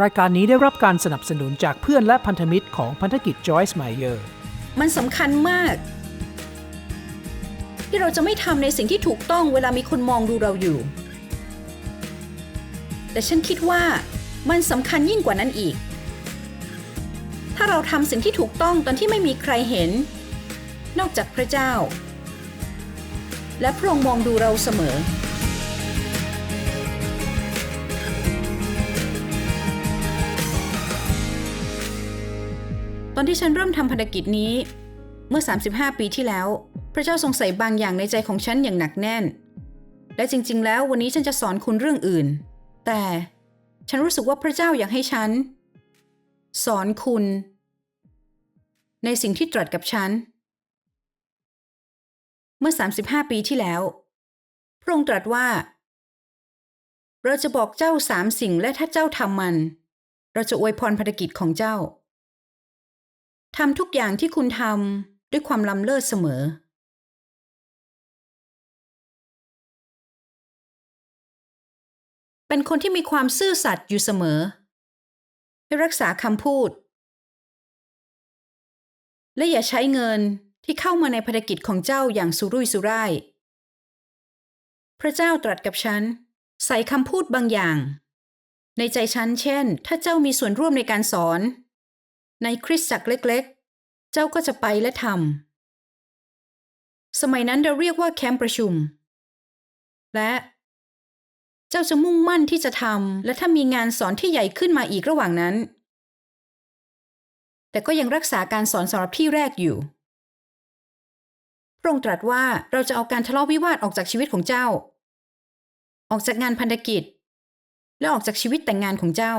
รายการนี้ได้รับการสนับสนุนจากเพื่อนและพันธมิตรของพันธกิจ Joyce Meyer มันสำคัญมาก ที่เราจะไม่ทำในสิ่งที่ถูกต้องเวลามีคนมองดูเราอยู่ แต่ฉันคิดว่ามันสำคัญยิ่งกว่านั้นอีก ถ้าเราทำสิ่งที่ถูกต้องตอนที่ไม่มีใครเห็น นอกจากพระเจ้า และพระองค์มองดูเราเสมอ ตอนที่ฉันเริ่มทำภารกิจนี้ เมื่อ 35 ปีที่แล้ว พระเจ้าทรงใส่บางอย่างในใจของฉันอย่างหนักแน่น และจริง ๆ แล้ววันนี้ฉันจะสอนคุณเรื่องอื่น แต่ฉันรู้สึกว่าพระเจ้าอยากให้ฉัน สอนคุณ ในสิ่งที่ตรัสกับฉัน เมื่อ 35 ปีที่แล้ว พระองค์ตรัสว่า เราจะบอกเจ้าสามสิ่งและถ้าเจ้าทำมัน เราจะอวยพรภารกิจของเจ้า ทำทุกอย่างที่คุณทำด้วยความล้ำเลิศเสมอ เป็นคนที่มีความซื่อสัตย์อยู่เสมอ ให้รักษาคำพูด และอย่าใช้เงินที่เข้ามาในภารกิจของเจ้าอย่างสุรุ่ยสุร่าย พระเจ้าตรัสกับฉัน ใส่คำพูดบางอย่าง ในใจฉันเช่น ถ้าเจ้ามีส่วนร่วมในการสอน ในคริสตจักรเล็กๆ เจ้าก็จะไปและทำ สมัยนั้นเราเรียกว่าแคมป์ประชุม และเจ้าจะมุ่งมั่นที่จะทำ และถ้ามีงานสอนที่ใหญ่ขึ้นมาอีกระหว่างนั้น แต่ก็ยังรักษาการสอนสำหรับที่แรกอยู่ พระองค์ตรัสว่าเราจะเอาการทะเลาะวิวาทออกจากชีวิตของเจ้า ออกจากงานพันธกิจ และออกจากชีวิตแต่งงานของเจ้า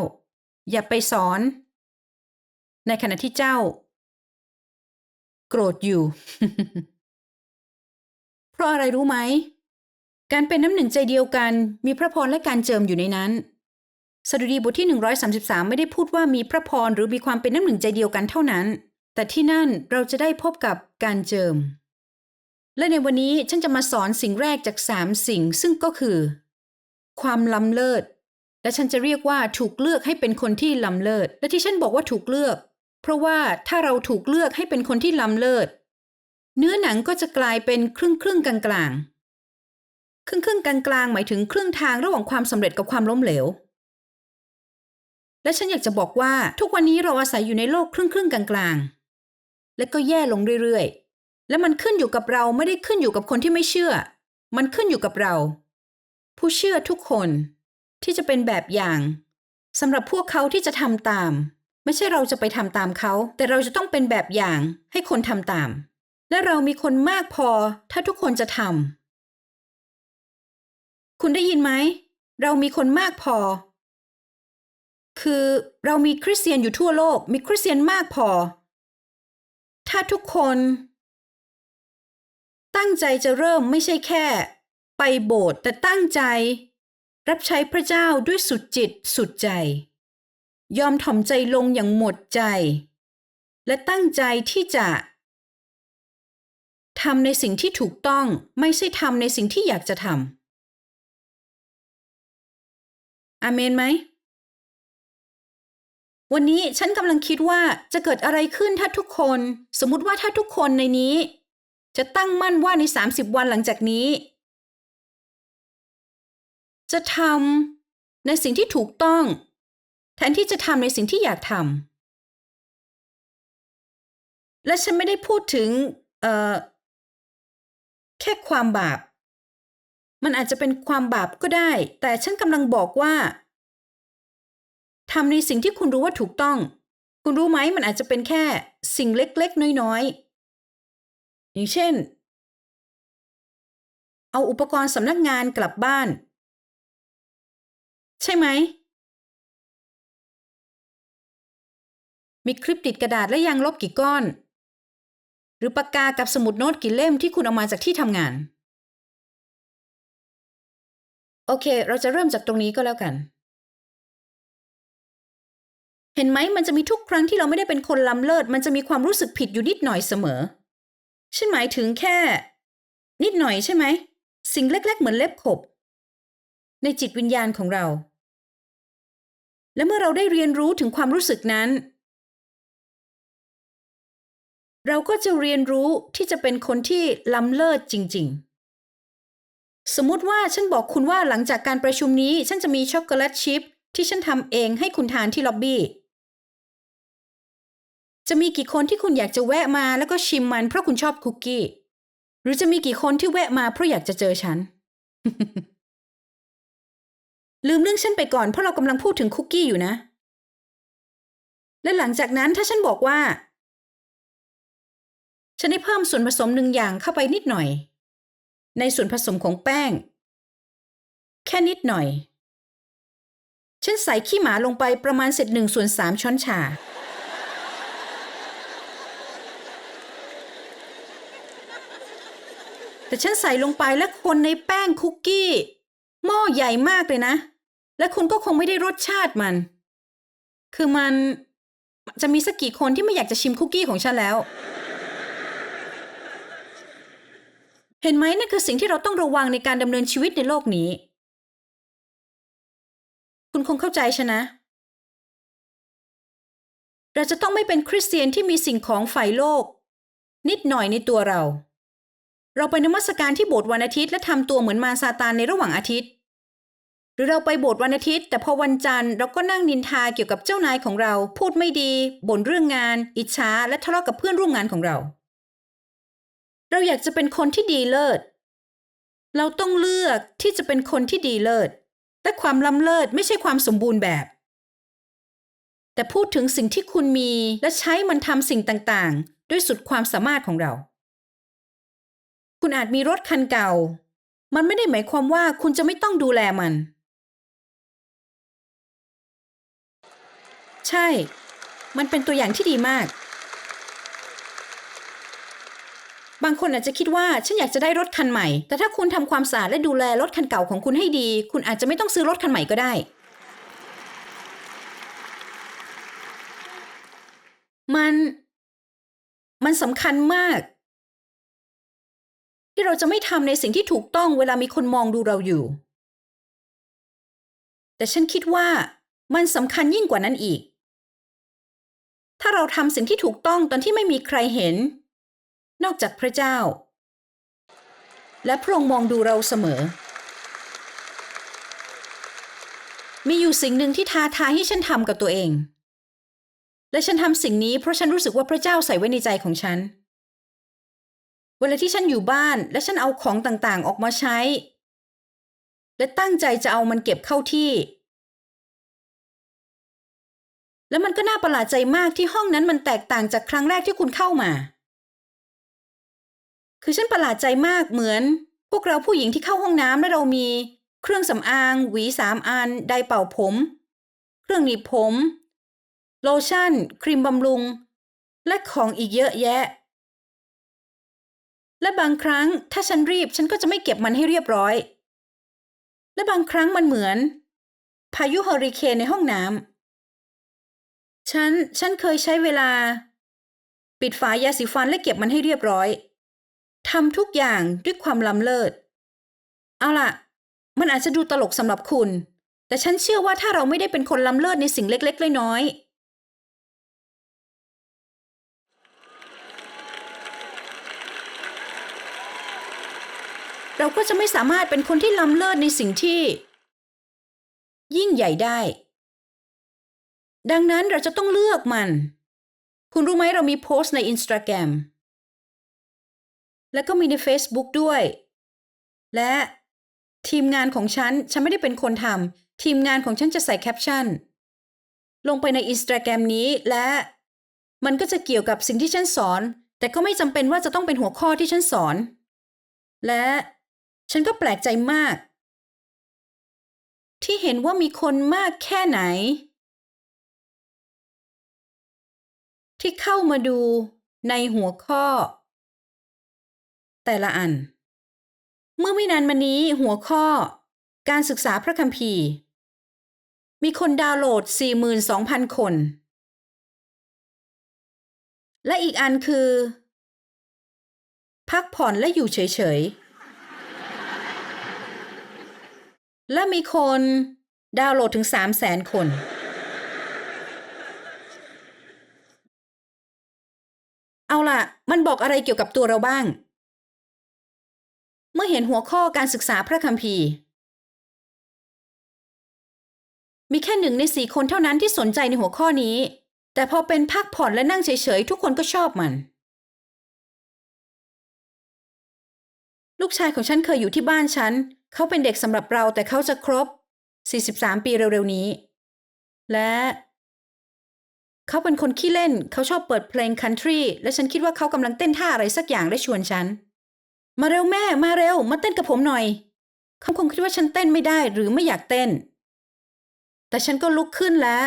อย่าไปสอน ในขณะที่เจ้า โกรธอยู่ เพราะอะไรรู้ไหม การเป็นน้ำหนึ่งใจเดียวกัน มีพระพรและการเจิมอยู่ในนั้นสดุดีบทที่ 133 ไม่ได้พูดว่ามีพระพรหรือมีความเป็นน้ำหนึ่งใจเดียวกันเท่านั้น แต่ที่นั่นเราจะได้พบกับการเจิม และในวันนี้ฉันจะมาสอนสิ่งแรกจากสามสิ่งซึ่งก็คือ ความล้ำเลิศและฉันจะเรียกว่าถูกเลือกให้เป็นคนที่ล้ำเลิศ และที่ฉันบอกว่าถูกเลือก เพราะว่าถ้าเราถูกเลือกให้เป็นคนที่ล้ำเลิศ เนื้อหนังก็จะกลายเป็นครึ่งครึ่งกลางกลางครึ่งครึ่งกลางกลางหมายถึงครึ่งทางระหว่างความสำเร็จกับความล้มเหลว และฉันอยากจะบอกว่าทุกวันนี้เราอาศัยอยู่ในโลกครึ่งครึ่งกลางกลางและก็แย่ลงเรื่อยๆ และมันขึ้นอยู่กับเราไม่ได้ขึ้นอยู่กับคนที่ไม่เชื่อ มันขึ้นอยู่กับเรา ผู้เชื่อทุกคนที่จะเป็นแบบอย่างสำหรับพวกเขาที่จะทำตาม ไม่ใช่เราจะไปทำตามเขา แต่เราจะต้องเป็นแบบอย่างให้คนทำตาม และเรามีคนมากพอถ้าทุกคนจะทำคุณได้ยินไหม เรามีคนมากพอ คือเรามีคริสเตียนอยู่ทั่วโลก มีคริสเตียนมากพอ ถ้าทุกคน ตั้งใจจะเริ่มไม่ใช่แค่ ไปโบสถ์แต่ตั้งใจ รับใช้พระเจ้าด้วยสุดจิตสุดใจ ยอมถ่อมใจลงอย่างหมดใจ และตั้งใจที่จะทำในสิ่งที่ถูกต้องไม่ใช่ทำในสิ่งที่อยากจะทำอาเมนไหม วันนี้ฉันกำลังคิดว่าจะเกิดอะไรขึ้นถ้าทุกคน สมมติว่าถ้าทุกคนในนี้ จะตั้งมั่นว่าใน 30 วันหลังจากนี้ จะทำในสิ่งที่ถูกต้อง แทนที่จะทำในสิ่งที่อยากทำและฉันไม่ได้พูดถึงเอ่อแค่ความบาป มันอาจจะเป็นความบาปก็ได้ แต่ฉันกำลังบอกว่าทำในสิ่งที่คุณรู้ว่าถูกต้อง คุณรู้ไหมมันอาจจะเป็นแค่สิ่งเล็กๆ น้อยๆ อย่างเช่น เอาอุปกรณ์สำนักงานกลับบ้าน ใช่ไหม มีคลิปติดกระดาษและยางลบกี่ก้อน หรือปากกากับสมุดโน้ตกี่เล่มที่คุณเอามาจากที่ทำงาน โอเค เราจะเริ่มจากตรงนี้ก็แล้วกัน เห็นไหมมันจะมีทุกครั้งที่เราไม่ได้เป็นคนล้ำเลิศ มันจะมีความรู้สึกผิดอยู่นิดหน่อยเสมอ ฉันหมายถึงแค่ นิดหน่อยใช่ไหม สิ่งเล็ก ๆ เหมือนเล็บขบ ในจิตวิญญาณของเรา และเมื่อเราได้เรียนรู้ถึงความรู้สึกนั้น เราก็จะเรียนรู้ที่จะเป็นคนที่ล้ำเลิศจริง ๆ สมมุติว่าฉันบอกคุณว่าหลังจากการประชุมนี้ ฉันจะมีช็อกโกแลตชิพที่ฉันทำเองให้คุณทานที่ล็อบบี้ จะมีกี่คนที่คุณอยากจะแวะมาแล้วก็ชิมมันเพราะคุณชอบคุกกี้ หรือจะมีกี่คนที่แวะมาเพราะอยากจะเจอฉัน ลืมเรื่องฉันไปก่อนเพราะเรากำลังพูดถึงคุกกี้อยู่นะ และหลังจากนั้นถ้าฉันบอกว่า ฉันได้เพิ่มส่วนผสมหนึ่งอย่างเข้าไปนิดหน่อย ในส่วนผสมของแป้ง แค่นิดหน่อย ฉันใส่ขี้หมาลงไปประมาณเศษหนึ่งส่วนสามช้อนชา แต่ฉันใส่ลงไปและคนในแป้งคุกกี้ หม้อใหญ่มากเลยนะ และคุณก็คงไม่ได้รสชาติมัน คือมันจะมีสักกี่คนที่ไม่อยากจะชิมคุกกี้ของฉันแล้ว เห็นไหมนั่นคือสิ่งที่เราต้องระวังในการดำเนินชีวิตในโลกนี้ คุณคงเข้าใจฉันนะ เราจะต้องไม่เป็นคริสเตียนที่มีสิ่งของฝ่ายโลก นิดหน่อยในตัวเรา เราไปนมัสการที่โบสถ์วันอาทิตย์และทำตัวเหมือนมาซาตานในระหว่างอาทิตย์ หรือเราไปโบสถ์วันอาทิตย์ แต่พอวันจันทร์เราก็นั่งนินทาเกี่ยวกับเจ้านายของเรา พูดไม่ดีบ่นเรื่องงาน อิจฉาและทะเลาะกับเพื่อนร่วมงานของเรา เราอยากจะเป็นคนที่ดีเลิศ เราต้องเลือกที่จะเป็นคนที่ดีเลิศ และความล้ำเลิศไม่ใช่ความสมบูรณ์แบบ แต่พูดถึงสิ่งที่คุณมีและใช้มันทำสิ่งต่างๆ ด้วยสุดความสามารถของเรา คุณอาจมีรถคันเก่า มันไม่ได้หมายความว่าคุณจะไม่ต้องดูแลมัน ใช่ มันเป็นตัวอย่างที่ดีมาก บางคนอาจจะคิดว่าฉันอยากจะได้รถคันใหม่ แต่ถ้าคุณทำความสะอาดและดูแลรถคันเก่าของคุณให้ดี คุณอาจจะไม่ต้องซื้อรถคันใหม่ก็ได้ มันมันสำคัญมาก ที่เราจะไม่ทำในสิ่งที่ถูกต้องเวลามีคนมองดูเราอยู่ แต่ฉันคิดว่ามันสำคัญยิ่งกว่านั้นอีก ถ้าเราทำสิ่งที่ถูกต้องตอนที่ไม่มีใครเห็น นอกจากพระเจ้า และพระองค์มองดูเราเสมอ มีอยู่สิ่งหนึ่งที่ท้าทายให้ฉันทำกับตัวเอง และฉันทำสิ่งนี้เพราะฉันรู้สึกว่าพระเจ้าใส่ไว้ในใจของฉัน เวลาที่ฉันอยู่บ้านและฉันเอาของต่างๆ ออกมาใช้ และตั้งใจจะเอามันเก็บเข้าที่แล้วมันก็น่าประหลาดใจมากที่ห้องนั้นมันแตกต่างจากครั้งแรกที่คุณเข้ามา คือฉันประหลาดใจมากเหมือน พวกเราผู้หญิงที่เข้าห้องน้ำและเรามี เครื่องสำอางหวีสามอันไดเป่าผม เครื่องหนีบผม โลชั่น ครีมบำรุง และของอีกเยอะแยะ และบางครั้งถ้าฉันรีบฉันก็จะไม่เก็บมันให้เรียบร้อย และบางครั้งมันเหมือน พายุเฮอริเคนในห้องน้ำฉันฉันเคยใช้เวลา ปิดฝายาสีฟันและเก็บมันให้เรียบร้อย ทำทุกอย่างด้วยความล้ำเลิศ เอาล่ะ มันอาจจะดูตลกสำหรับคุณ แต่ฉันเชื่อว่าถ้าเราไม่ได้เป็นคนล้ำเลิศในสิ่งเล็กๆน้อยๆ เราก็จะไม่สามารถเป็นคนที่ล้ำเลิศในสิ่งที่ ยิ่งใหญ่ได้ ดังนั้นเราจะต้องเลือกมัน คุณรู้ไหมเรามีโพสต์ในอินสตาแกรม แล้วก็มีใน Facebook ด้วย และทีมงานของฉัน ฉันไม่ได้เป็นคนทำทีมงานของฉันจะใส่แคปชั่น ลงไปในอินสตาแกรมนี้และมันก็จะเกี่ยวกับสิ่งที่ฉันสอน แต่ก็ไม่จำเป็นว่าจะต้องเป็นหัวข้อที่ฉันสอน และฉันก็แปลกใจมาก ที่เห็นว่ามีคนมากแค่ไหน ที่เข้ามาดูในหัวข้อ แต่ละอัน เมื่อไม่นานมานี้หัวข้อ การศึกษาพระคัมภีร์ มีคนดาวน์โหลด 42,000 คน และอีกอันคือ พักผ่อนและอยู่เฉย ๆ และมีคนดาวน์โหลดถึง 3 0 0แสนคนเอาล่ะ มันบอกอะไรเกี่ยวกับตัวเราบ้าง เมื่อเห็นหัวข้อการศึกษาพระคัมภีร์ มีแค่หนึ่งในสี่คนเท่านั้นที่สนใจในหัวข้อนี้ แต่พอเป็นพักผ่อนและนั่งเฉยๆ ทุกคนก็ชอบมัน ลูกชายของฉันเคยอยู่ที่บ้านฉัน เขาเป็นเด็กสำหรับเราแต่เขาจะครบ 43 ปีเร็วๆนี้ และเขาเป็นคนขี้เล่น เขาชอบเปิดเพลงคันทรี และฉันคิดว่าเขากำลังเต้นท่าอะไรสักอย่างและชวนฉัน มาเร็วแม่มาเร็ว มาเต้นกับผมหน่อย เขาคงคิดว่าฉันเต้นไม่ได้หรือไม่อยากเต้น แต่ฉันก็ลุกขึ้นและ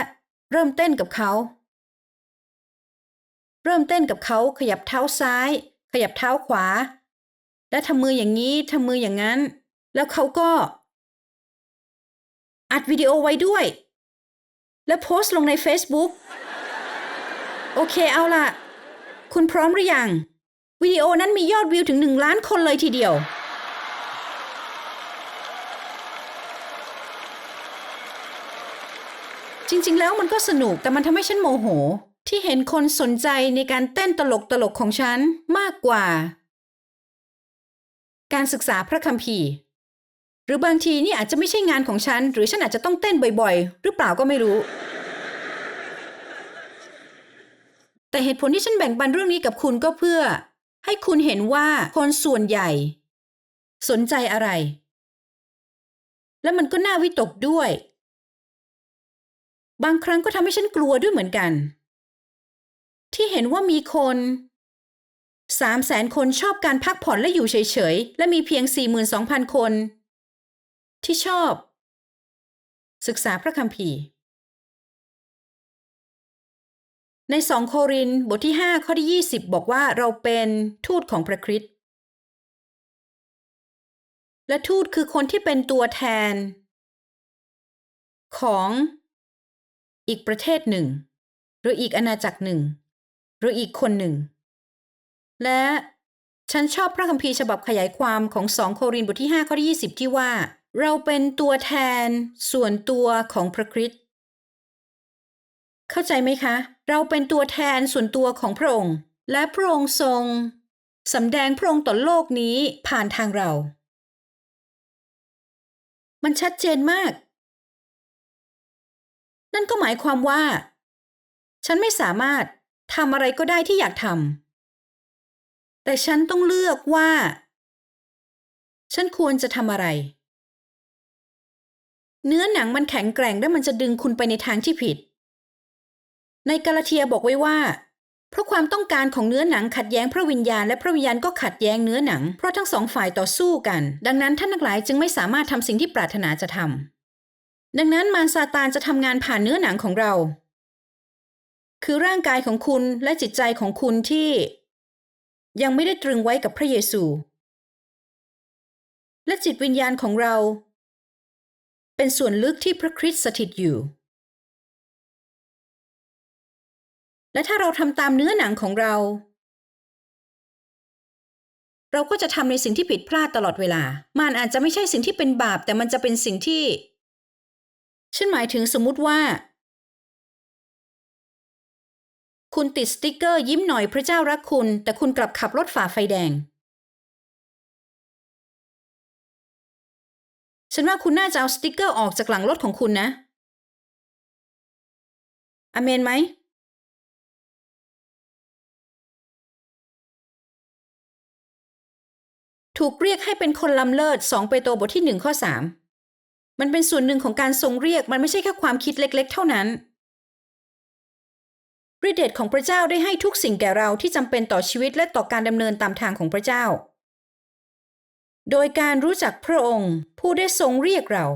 เริ่มเต้นกับเขา เริ่มเต้นกับเขาขยับเท้าซ้าย ขยับเท้าขวา และทำมืออย่างนี้ทำมืออย่างนั้น แล้วเขาก็ อัดวิดีโอไว้ด้วย และโพสต์ลงใน Facebook โอเคเอาล่ะ คุณพร้อมหรือยัง วิดีโอนั้นมียอดวิวถึงหนึ่งล้านคนเลยทีเดียว จริงๆ แล้วมันก็สนุกแต่มันทำให้ฉันโมโห ที่เห็นคนสนใจในการเต้นตลกตลกของฉันมากกว่า การศึกษาพระคัมภีร์ หรือบางทีนี่อาจจะไม่ใช่งานของฉัน หรือฉันอาจจะต้องเต้นบ่อยๆ หรือเปล่าก็ไม่รู้แต่เหตุผลที่ฉันแบ่งปันเรื่องนี้กับคุณก็เพื่อ ให้คุณเห็นว่าคนส่วนใหญ่ สนใจอะไร และมันก็น่าวิตกด้วย บางครั้งก็ทำให้ฉันกลัวด้วยเหมือนกัน ที่เห็นว่ามีคนสามแสนคนชอบการพักผ่อนและอยู่เฉยๆ และมีเพียง 42,000 คน ที่ชอบ ศึกษาพระคัมภีร์ ในสองโครินบทที่ 5 ข้อที่ 20 บอกว่าเราเป็นทูตของพระคริสต์และทูตคือคนที่เป็นตัวแทน ของอีกประเทศหนึ่ง หรืออีกอาณาจักรหนึ่ง หรืออีกคนหนึ่ง และฉันชอบพระคัมภีร์ฉบับขยายความของสองโครินบทที่ 5 ข้อที่ 20 ที่ว่า เราเป็นตัวแทนส่วนตัวของพระคริสต์เข้าใจไหมคะ เราเป็นตัวแทนส่วนตัวของพระองค์ และพระองค์ทรงสำแดงพระองค์ต่อโลกนี้ผ่านทางเรา มันชัดเจนมาก นั่นก็หมายความว่า ฉันไม่สามารถทำอะไรก็ได้ที่อยากทำ แต่ฉันต้องเลือกว่า ฉันควรจะทำอะไร เนื้อหนังมันแข็งแกร่งและมันจะดึงคุณไปในทางที่ผิด ในกาลาเทียบอกไว้ว่า เพราะความต้องการของเนื้อหนังขัดแย้งพระวิญญาณและพระวิญญาณก็ขัดแย้งเนื้อหนัง เพราะทั้งสองฝ่ายต่อสู้กัน ดังนั้นท่านทั้งหลายจึงไม่สามารถทำสิ่งที่ปรารถนาจะทำดังนั้นมารซาตานจะทำงานผ่านเนื้อหนังของเรา คือร่างกายของคุณและจิตใจของคุณที่ ยังไม่ได้ตรึงไว้กับพระเยซู และจิตวิญญาณของเรา เป็นส่วนลึกที่พระคริสต์สถิตอยู่ และถ้าเราทำตามเนื้อหนังของเรา เราก็จะทำในสิ่งที่ผิดพลาดตลอดเวลา มันอาจจะไม่ใช่สิ่งที่เป็นบาป แต่มันจะเป็นสิ่งที่ ฉันหมายถึงสมมุติว่า คุณติดสติกเกอร์ยิ้มหน่อยพระเจ้ารักคุณ แต่คุณกลับขับรถฝ่าไฟแดง ฉันว่าคุณน่าจะเอาสติกเกอร์ออกจากหลังรถของคุณนะอเมนไหม ถูกเรียกให้เป็นคนลำเลิศ2เปโตรบทที่ 1 ข้อ 3 มันเป็นส่วนหนึ่งของการทรงเรียกมันไม่ใช่แค่ความคิดเล็กๆ เท่านั้นฤทธิเดชของพระเจ้าได้ให้ทุกสิ่งแก่เราที่จำเป็นต่อชีวิตและต่อการดำเนินตามทางของพระเจ้า โดยการรู้จักพระองค์ ผู้ได้ทรงเรียกเรา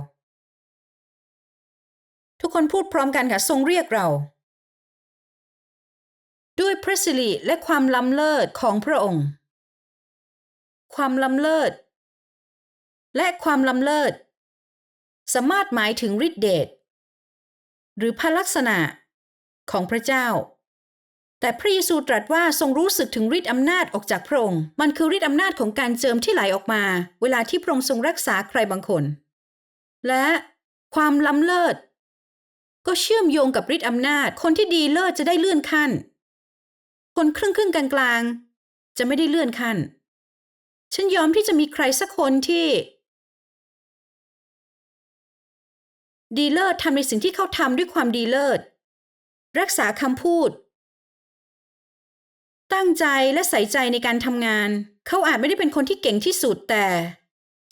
ทุกคนพูดพร้อมกันค่ะทรงเรียกเรา ด้วยพระสิริและความล้ำเลิศของพระองค์ ความล้ำเลิศ และความล้ำเลิศ สามารถหมายถึงฤทธิเดชหรือพระลักษณะของพระเจ้า แต่พระเยซูตรัสว่าทรงรู้สึกถึงฤทธิอำนาจออกจากพระองค์ มันคือฤทธิอำนาจของการเจิมที่ไหลออกมา เวลาที่พระองค์ทรงรักษาใครบางคน และความล้ำเลิศ ก็เชื่อมโยงกับฤทธิอำนาจ คนที่ดีเลิศจะได้เลื่อนขั้น คนครึ่งครึ่งกลางๆจะไม่ได้เลื่อนขั้น ฉันยอมที่จะมีใครสักคนที่ ดีเลิศทำในสิ่งที่เขาทำด้วยความดีเลิศ รักษาคำพูด ตั้งใจและใส่ใจในการทำงาน เขาอาจไม่ได้เป็นคนที่เก่งที่สุดแต่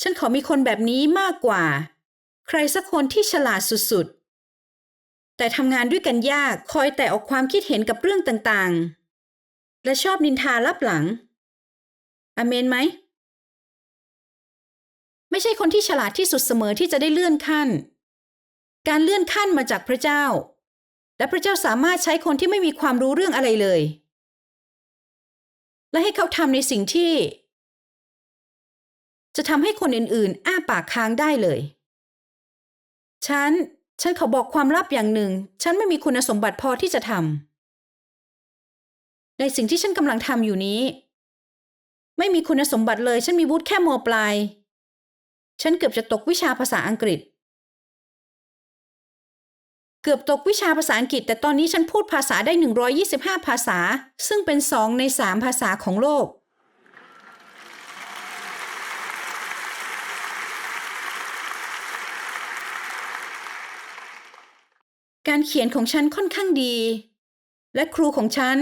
ฉันขอมีคนแบบนี้มากกว่า ใครสักคนที่ฉลาดสุดๆ แต่ทำงานด้วยกันยากคอยแต่ออกความคิดเห็นกับเรื่องต่างๆ และชอบนินทาลับหลังอเมนไหม ไม่ใช่คนที่ฉลาดที่สุดเสมอที่จะได้เลื่อนขั้น การเลื่อนขั้นมาจากพระเจ้า และพระเจ้าสามารถใช้คนที่ไม่มีความรู้เรื่องอะไรเลย และให้เขาทำในสิ่งที่ จะทำให้คนอื่นๆ อ้าปากค้างได้เลย ฉัน ฉันขอบอกความลับอย่างหนึ่ง ฉันไม่มีคุณสมบัติพอที่จะทำในสิ่งที่ฉันกำลังทำอยู่นี้ ไม่มีคุณสมบัติเลย ฉันมีวุฒิแค่มปลาย ฉันเกือบจะตกวิชาภาษาอังกฤษ เกือบตกวิชาภาษาอังกฤษ แต่ตอนนี้ฉันพูดภาษาได้ 125 ภาษา ซึ่งเป็นสองในสามภาษาของโลก การเขียนของฉันค่อนข้างดี และครูของฉัน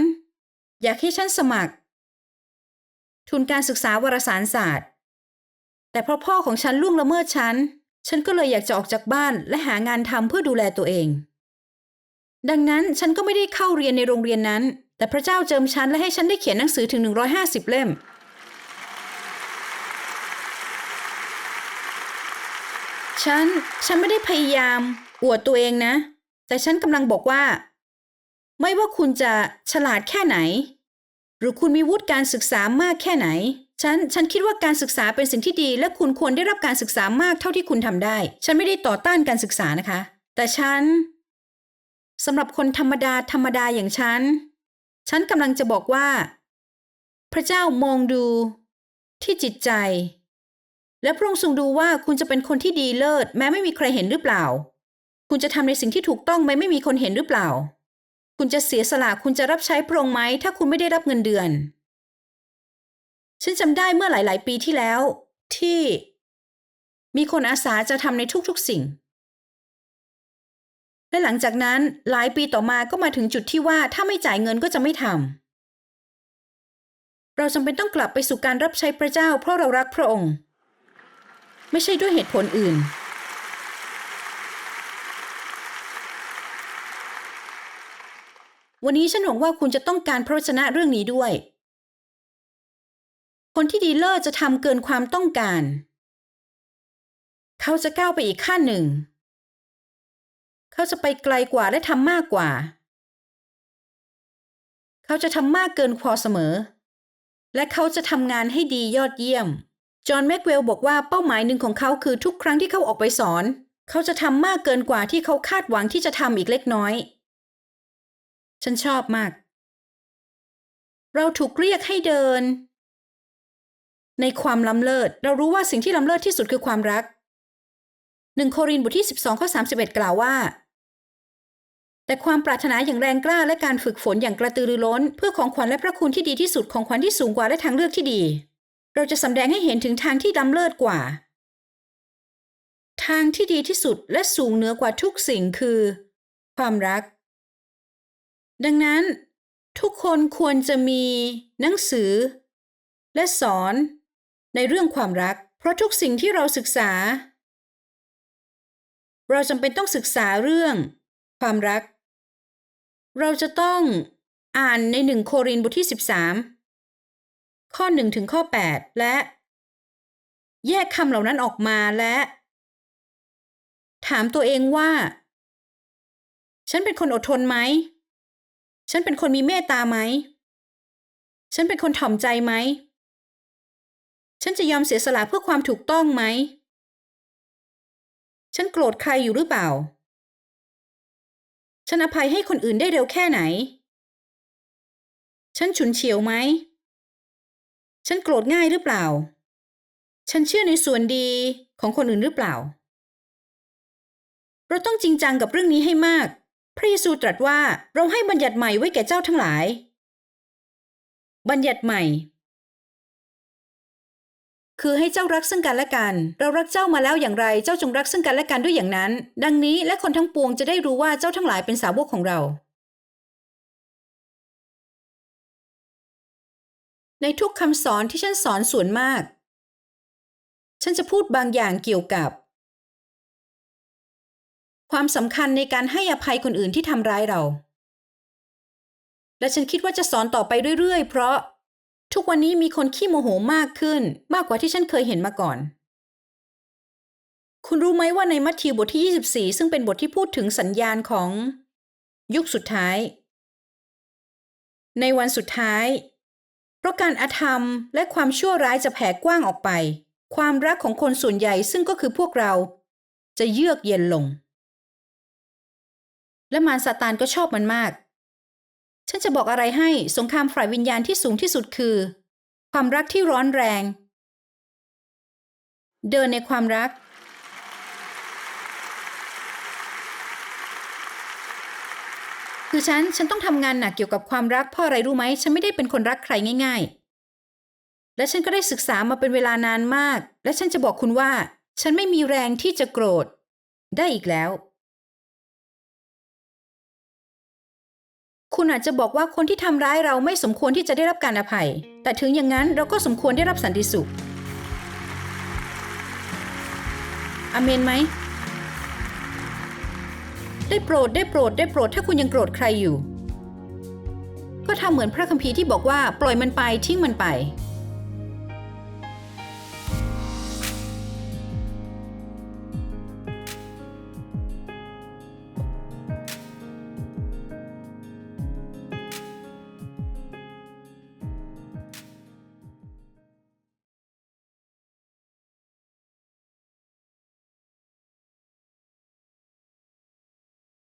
อยากให้ฉันสมัคร ทุนการศึกษาวารสารศาสตร์ แต่เพราะพ่อของฉันล่วงละเมิดฉัน ฉันก็เลยอยากจะออกจากบ้านและหางานทำเพื่อดูแลตัวเอง ดังนั้นฉันก็ไม่ได้เข้าเรียนในโรงเรียนนั้น แต่พระเจ้าเจิมฉันและให้ฉันได้เขียนหนังสือถึง 150 เล่ม ฉัน ฉันไม่ได้พยายามอวดตัวเองนะ แต่ฉันกำลังบอกว่า ไม่ว่าคุณจะฉลาดแค่ไหน หรือคุณมีวุฒิการศึกษามากแค่ไหน ฉันฉันคิดว่าการศึกษาเป็นสิ่งที่ดี และคุณควรได้รับการศึกษามากเท่าที่คุณทำได้ ฉันไม่ได้ต่อต้านการศึกษานะคะ แต่ฉันสำหรับคนธรรมดาธรรมดาอย่างฉัน ฉันกำลังจะบอกว่า พระเจ้ามองดูที่จิตใจ และพระองค์ทรงดูว่าคุณจะเป็นคนที่ดีเลิศ แม้ไม่มีใครเห็นหรือเปล่า คุณจะทำในสิ่งที่ถูกต้องไหมไม่มีคนเห็นหรือเปล่า คุณจะเสียสละคุณจะรับใช้พระองค์ไหมถ้าคุณไม่ได้รับเงินเดือน ฉันจำได้เมื่อหลาย ๆ ปีที่แล้ว ที่มีคนอาสาจะทำในทุก ๆ สิ่ง และหลังจากนั้นหลายปีต่อมาก็มาถึงจุดที่ว่าถ้าไม่จ่ายเงินก็จะไม่ทำ เราจำเป็นต้องกลับไปสู่การรับใช้พระเจ้าเพราะเรารักพระองค์ ไม่ใช่ด้วยเหตุผลอื่น วันนี้ฉันหวังว่าคุณจะต้องการพระวจนะเรื่องนี้ด้วย คนที่ดีเลิศจะทำเกินความต้องการ เขาจะก้าวไปอีกขั้นหนึ่ง เขาจะไปไกลกว่าและทำมากกว่า เขาจะทำมากเกินพอเสมอ และเขาจะทำงานให้ดียอดเยี่ยม จอห์นแม็กเวลบอกว่าเป้าหมายหนึ่งของเขาคือทุกครั้งที่เขาออกไปสอน เขาจะทำมากเกินกว่าที่เขาคาดหวังที่จะทำอีกเล็กน้อย ฉันชอบมากเราถูกเรียกให้เดิน ในความล้ำเลิศ เรารู้ว่าสิ่งที่ล้ำเลิศที่สุดคือความรักหนึ่งโครินบทที่ 12ข้อ31 กล่าวว่า แต่ความปรารถนาอย่างแรงกล้าและการฝึกฝนอย่างกระตือรือร้น เพื่อของขวัญและพระคุณที่ดีที่สุดของขวัญที่สูงกว่าและทางเลือกที่ดี เราจะสำแดงให้เห็นถึงทางที่ล้ำเลิศกว่า ทางที่ดีที่สุดและสูงเหนือกว่าทุกสิ่งคือ ความรัก ดังนั้น ทุกคนควรจะมี หนังสือ และสอน ในเรื่องความรัก เพราะทุกสิ่งที่เราศึกษา เราจำเป็นต้องศึกษาเรื่อง ความรัก เราจะต้องอ่านในหนึ่งโครินบทที่ 13 ข้อ1ถึงข้อ 8 และ แยกคำเหล่านั้นออกมาและ ถามตัวเองว่า ฉันเป็นคนอดทนไหม ฉันเป็นคนมีเมตตาไหม ฉันเป็นคนถ่อมใจไหม ฉันจะยอมเสียสละเพื่อความถูกต้องไหม ฉันโกรธใครอยู่หรือเปล่า ฉันอภัยให้คนอื่นได้เร็วแค่ไหน ฉันฉุนเฉียวไหม ฉันโกรธง่ายหรือเปล่า ฉันเชื่อในส่วนดีของคนอื่นหรือเปล่า เราต้องจริงจังกับเรื่องนี้ให้มาก พระเยซูตรัสว่าเราให้บัญญัติใหม่ไว้แก่เจ้าทั้งหลาย บัญญัติใหม่ คือให้เจ้ารักซึ่งกันและกัน เรารักเจ้ามาแล้วอย่างไร เจ้าจงรักซึ่งกันและกันด้วยอย่างนั้น ดังนี้และคนทั้งปวงจะได้รู้ว่าเจ้าทั้งหลายเป็นสาวกของเรา ในทุกคำสอนที่ฉันสอนส่วนมาก ฉันจะพูดบางอย่างเกี่ยวกับ ความสำคัญในการให้อภัยคนอื่นที่ทำร้ายเรา และฉันคิดว่าจะสอนต่อไปเรื่อยๆ เพราะ ทุกวันนี้มีคนขี้โมโหมากขึ้น มากกว่าที่ฉันเคยเห็นมาก่อน คุณรู้ไหมว่าในมัทธิวบทที่ 24 ซึ่งเป็นบทที่พูดถึงสัญญาณของ ยุคสุดท้าย ในวันสุดท้าย เพราะการอาธรรมและความชั่วร้ายจะแผ่กว้างออกไป ความรักของคนส่วนใหญ่ซึ่งก็คือพวกเรา จะเยือกเย็นลง และมารซาตานก็ชอบมันมาก ฉันจะบอกอะไรให้สงครามฝ่ายวิญญาณที่สูงที่สุดคือ ความรักที่ร้อนแรง เดินในความรัก คือฉัน ฉันต้องทำงานหนักเกี่ยวกับความรักเพราะอะไรรู้ไหม ฉันไม่ได้เป็นคนรักใครง่าย ๆ และฉันก็ได้ศึกษามาเป็นเวลานานมาก และฉันจะบอกคุณว่า ฉันไม่มีแรงที่จะโกรธ ได้อีกแล้ว คุณอาจจะบอกว่าคนที่ทำร้ายเราไม่สมควรที่จะได้รับการอภัย แต่ถึงอย่างนั้นเราก็สมควรได้รับสันติสุข อเมนไหม ได้โปรดได้โปรดได้โปรดถ้าคุณยังโกรธใครอยู่ ก็ทำเหมือนพระคัมภีร์ที่บอกว่าปล่อยมันไปทิ้งมันไป